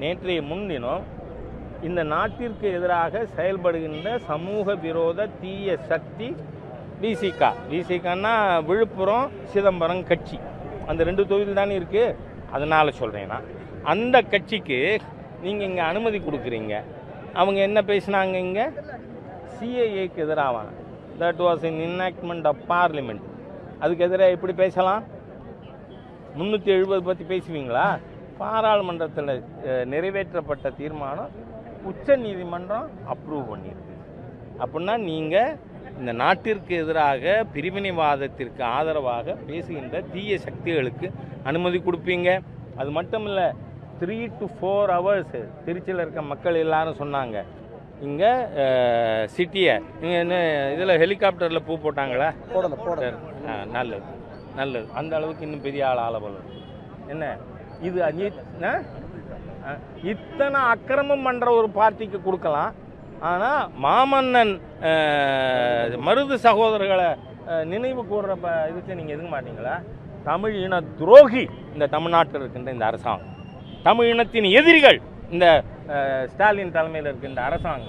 நேற்றைய முன்தினம் இந்த நாட்டிற்கு எதிராக செயல்படுகின்ற சமூக விரோத தீய சக்தி விசிகா விசிகான்னா விழுப்புரம் சிதம்பரம் கட்சி. அந்த ரெண்டு தொகுதியில் தானே இருக்குது அதனால் சொல்கிறேன்னா அந்த கட்சிக்கு நீங்கள் இங்கே அனுமதி கொடுக்குறீங்க. அவங்க என்ன பேசினாங்க இங்கே? சிஏஏக்கு எதிராக that was in enactment of parliament அதுக்கு எதிராக எப்படி பேசலாம்? முந்நூற்றி எழுபது பற்றி பேசுவீங்களா? பாராளுமன்றத்தில் நிறைவேற்றப்பட்ட தீர்மானம் உச்ச நீதிமன்றம் அப்ரூவ் பண்ணியிருக்கு அப்படின்னா நீங்கள் இந்த நாட்டிற்கு எதிராக பிரிவினைவாதத்திற்கு ஆதரவாக பேசுகின்ற தீய சக்திகளுக்கு அனுமதி கொடுப்பீங்க. அது மட்டும் இல்லை த்ரீ டு ஃபோர் ஹவர்ஸ் திருச்சியில் இருக்க மக்கள் எல்லாரும் சொன்னாங்க. இங்கே சிட்டியை இங்கே என்ன இதில் ஹெலிகாப்டரில் பூ போட்டாங்களா? போடல. ஆ, நல்லது நல்லது. அந்த அளவுக்கு இன்னும் பெரிய ஆள் ஆள போல என்ன? இது இத்தனை அக்கிரமம் பண்ணுற ஒரு பார்ட்டிக்கு கொடுக்கலாம். ஆனால் மாமன்னன் மருது சகோதரர்களை நினைவு கூடுற ப இதுக்கு நீங்கள் எதுக்க மாட்டீங்களா? தமிழ் இன துரோகி இந்த தமிழ்நாட்டில் இருக்கின்ற இந்த அரசாங்கம். தமிழ் இனத்தின் எதிரிகள் இந்த ஸ்டாலின் தலைமையில் இருக்கின்ற அரசாங்கம்.